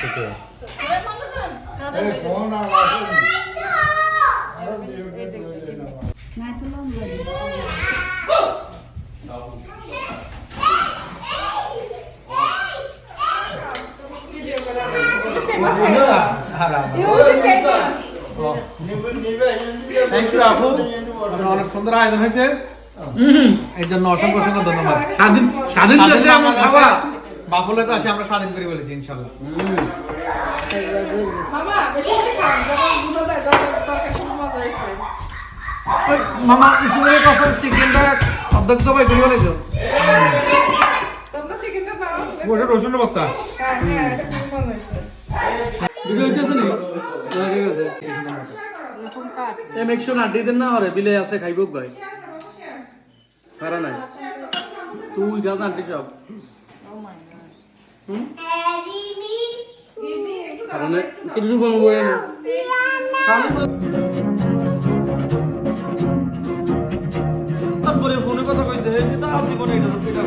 থেকে এই ফোন আর আসেনি। নাই তো লম্বা দিবি। থ্যাংক ইউ আপু আপনার অনেক সুন্দর আয়োজন হয়েছে এর জন্য অসংখ্য অসংখ্য ধন্যবাদ স্বাধীন স্বাধীন দেশে আমার খাওয়া বাবুলে তো আসে আমরা স্বাধীন করে বলেছি ইনশাল্লাহ। মামা স্কুলের কখন চিকেনটা অর্ধেক সবাই করে বলে তো ওটা রসুনের বস্তা। ভিডিও হইতেছে হ্যাঁ, ঠিক আছে এ মেকশো না দিতেন না হরে বিলে আছে খাইব গাই পারা নাই। তুই যা জানতি সব। কিছু বানাবো ফোনে কথা কইছে এটা এটা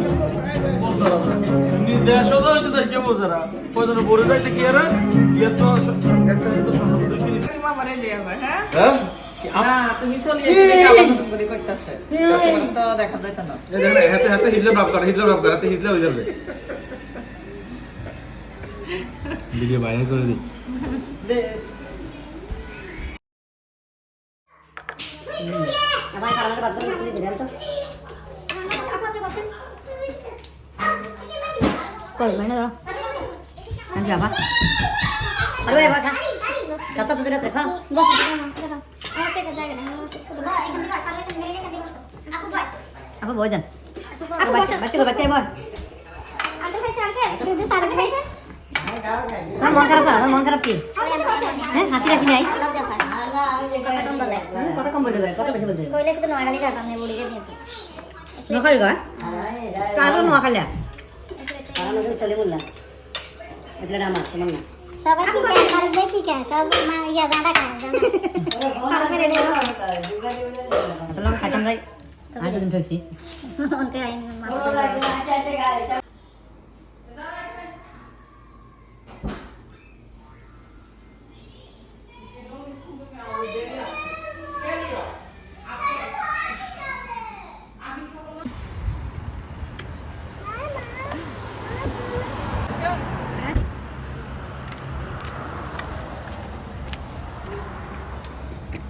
নির্দেশ দেখে কয়জন যাইতে কি আরে? ইয়ে তো এসে তো সম্পত্তি কিনে মামারে দিয়ে হবে, হ্যাঁ? হ্যাঁ? না, তুমি চলে করে তো দেখা যাইত না। হাতে হাতে হিজলা বাপ করে হিজলা বাপ করে হাতে হিজলা হয়ে যাবে। ভিডিও বাইরে করে দিই। দে- আমার কারণে বাদ করে দিয়েছি জানো তো কই মানে ধরো আমি যাবা আরে ভাই বাবা কাঁচা তো দিলে খা আপু বই দেন বাচ্চা বাচ্চা। বাচ্চা? বল আমার মন খারাপ আমার মন খারাপ কি? হ্যাঁ হাসি হাসি নাই? কত কম বলতে কত বেশি বলতে নোখালি গা কার নোখালি চলে বললাম এটা আমার তোমার না। সবাই কি করে মানুষ দেখি কেন সব মা- ইয়া গাঁদা খায় তাহলে খাইতাম যাই। আজ দিন ঠকছি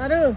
나루